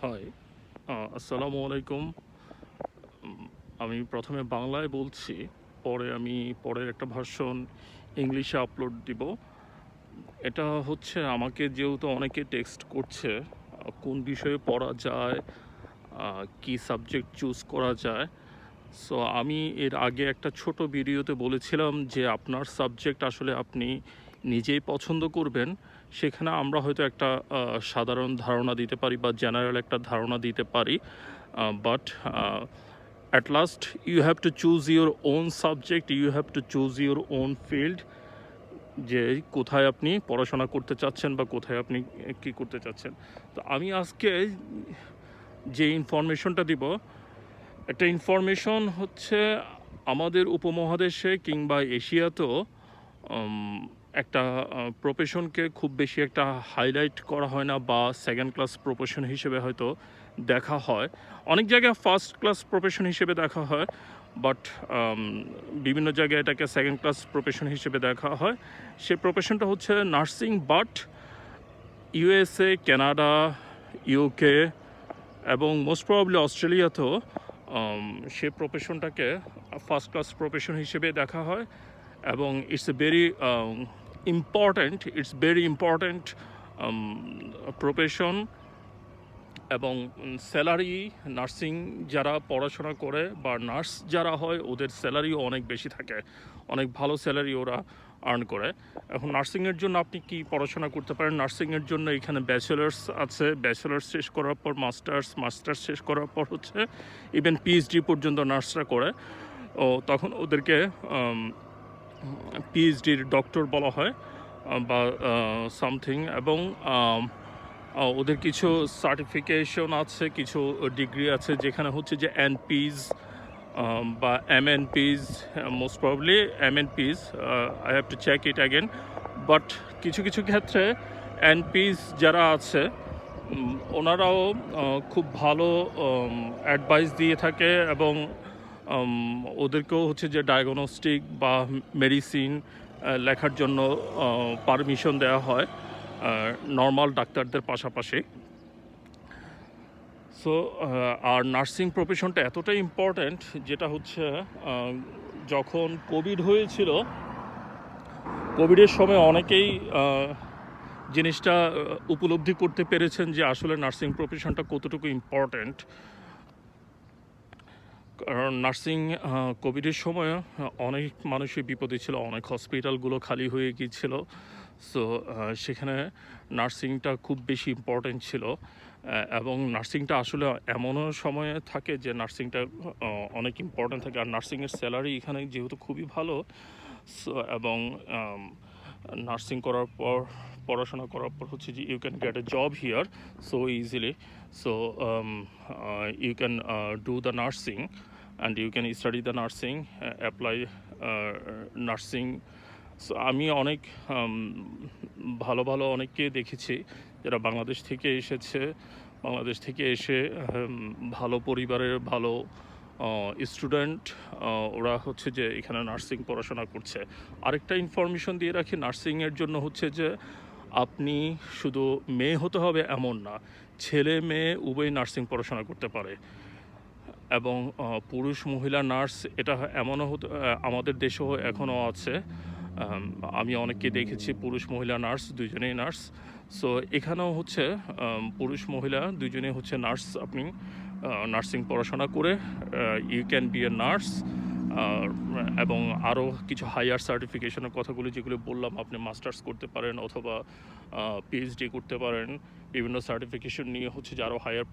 High আসসালামু আলাইকুম। আমি প্রথমে বাংলায় বলছি, পরে আমি পরের একটা ভার্সন ইংলিশে আপলোড দিব। এটা হচ্ছে আমাকে যেহেতু অনেকে টেক্সট করছে কোন বিষয়ে পড়া যায় কি সাবজেক্ট চুজ করা যায়। সো আমি এর আগে একটা ছোট ভিডিওতে বলেছিলাম যে আপনার সাবজেক্ট আসলে আপনি নিজেই পছন্দ করবেন, সেখানে আমরা হয়তো একটা সাধারণ ধারণা দিতে পারি বা জেনারেল একটা ধারণা দিতে পারি but at last you have to choose your own subject you have to choose your own field যে কোথায় আপনি পড়াশোনা করতে চাচ্ছেন বা কোথায় আপনি কী করতে চাচ্ছেন। তো আমি আজকে যে ইনফরমেশনটা দিব, একটা ইনফরমেশন হচ্ছে আমাদের উপমহাদেশে কিংবা এশিয়াতেও একটা প্রফেশনকে খুব বেশি একটা হাইলাইট করা হয় না বা সেকেন্ড ক্লাস প্রফেশন হিসেবে হয়তো দেখা হয়। অনেক জায়গায় ফার্স্ট ক্লাস প্রফেশন হিসেবে দেখা হয় বাট বিভিন্ন জায়গায় এটাকে সেকেন্ড ক্লাস প্রফেশন হিসেবে দেখা হয়। সে প্রফেশনটা হচ্ছে nursing but USA Canada UK এবং মোস্ট প্রবাবলি অস্ট্রেলিয়াতেও সে প্রফেশনটাকে ফার্স্ট ক্লাস প্রফেশন হিসেবে দেখা হয় এবং it's a very important it's very important profession এবং স্যালারি নার্সিং যারা পড়াশোনা করে বা নার্স যারা হয়, ওদের স্যালারিও অনেক বেশি থাকে। অনেক ভালো স্যালারি ওরা আর্ন করে। এখন নার্সিংয়ের জন্য আপনি কি পড়াশোনা করতে পারেন? নার্সিংয়ের জন্য এখানে ব্যাচেলার্স আছে। ব্যাচেলার্স শেষ করার পর মাস্টার্স মাস্টার্স শেষ করার পর হচ্ছে ইভেন পিএইচডি পর্যন্ত নার্সরা করে। ও তখন ওদেরকে পিএইচডির ডক্টর বলা হয় বা সামথিং এবং ওদের কিছু সার্টিফিকেশন আছে, কিছু ডিগ্রি আছে, যেখানে হচ্ছে যে এনপিজ বা এম এন পিজ most probably M N peas I have to check it again but কিছু কিছু ক্ষেত্রে এন এনপিজ যারা আছে ওনারাও খুব ভালো অ্যাডভাইস দিয়ে থাকে, এবং ওদেরকেও হচ্ছে যে ডায়াগনস্টিক বা মেডিসিন লেখার জন্য পারমিশন দেওয়া হয় নর্মাল ডাক্তারদের পাশাপাশি। সো আর নার্সিং প্রফেশনটা এতটাই ইম্পর্ট্যান্ট যেটা হচ্ছে যখন কোভিড হয়েছিল কোভিডের সময় অনেকেই জিনিসটা উপলব্ধি করতে পেরেছেন যে আসলে নার্সিং প্রফেশনটা কতটুকু ইম্পর্ট্যান্ট কারণ নার্সিং কোভিডের সময় অনেক মানুষই বিপদে ছিল, অনেক হসপিটালগুলো খালি হয়ে গিয়েছিল। সো সেখানে নার্সিংটা খুব বেশি ইম্পর্ট্যান্ট ছিল। এবং নার্সিংটা আসলে এমনও সময়ে থাকে যে নার্সিংটা অনেক ইম্পর্ট্যান্ট থাকে। আর নার্সিংয়ের স্যালারি এখানে যেহেতু খুবই ভালো সো এবং নার্সিং করার পর, পড়াশোনা করার পর হচ্ছে যে you can get a job here so easily so you can do the nursing and you can study the nursing apply nursing so আমি অনেক ভালো ভালো অনেককে দেখেছি যারা বাংলাদেশ থেকে এসেছে। বাংলাদেশ থেকে এসে ভালো পরিবারের ভালো স্টুডেন্ট ওরা হচ্ছে যে এখানে নার্সিং পড়াশোনা করছে। আরেকটা ইনফরমেশন দিয়ে রাখি নার্সিংয়ের জন্য হচ্ছে যে আপনি শুধু মেয়ে হতে হবে এমন না, ছেলে, মেয়ে উভয় নার্সিং পড়াশোনা করতে পারে। এবং পুরুষ, মহিলা, নার্স, এটা এমনও হতে আমাদের দেশেও এখনও আছে। আমি অনেককে দেখেছি, পুরুষ, মহিলা, নার্স দুজনেই নার্স। সো, এখানেও হচ্ছে পুরুষ, মহিলা দুজনেই হচ্ছে নার্স আপনি নার্সিং পড়াশোনা করে you can be a nurse এবং আরও কিছু হায়ার সার্টিফিকেশনের কথাগুলো যেগুলো বললাম, আপনি মাস্টার্স করতে পারেন অথবা পিএইচডি করতে পারেন। বিভিন্ন সার্টিফিকেশন নিয়ে হচ্ছে যে আরও হায়ার